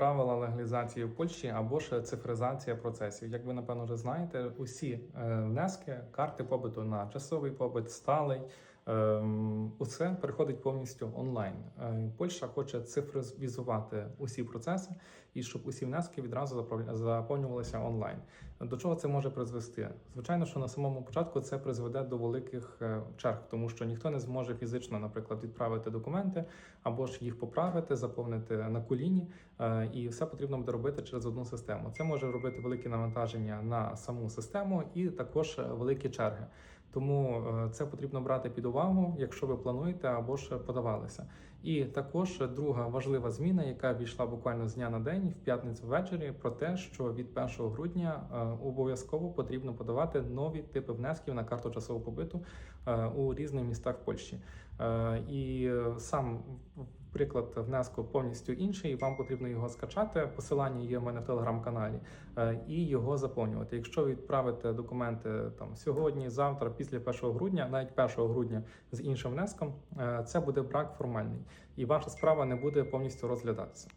правила легалізації в Польщі або ж цифризація процесів. Як ви напевно вже знаєте, усі е, внески, карти побиту на часовий побит, сталий. Ем, Усе переходить повністю онлайн. Е, Польща хоче цифровізувати усі процеси і щоб усі внески відразу заповнювалися онлайн. До чого це може призвести? Звичайно, що на самому початку це призведе до великих е, черг, тому що ніхто не зможе фізично, наприклад, відправити документи або ж їх поправити, заповнити на коліні, е, і все потрібно буде робити через одну систему. Це може робити великі навантаження на саму систему і також великі черги. Тому е, це потрібно брати під увагу, якщо ви плануєте або ж подавалися. І також друга важлива зміна, яка війшла буквально з дня на день в п'ятницю ввечері, про те, що від 1 грудня е, обов'язково потрібно подавати нові типи внесків на карту часового побиту е, у різних містах Польщі. І сам приклад внеску повністю інший. Вам потрібно його скачати. Посилання є в мене в телеграм-каналі, е, і його заповнювати. Якщо ви відправите документи там сьогодні, завтра, після 1 грудня, навіть 1 грудня з іншим внеском, е, це буде брак формальний, і ваша справа не буде повністю розглядатися.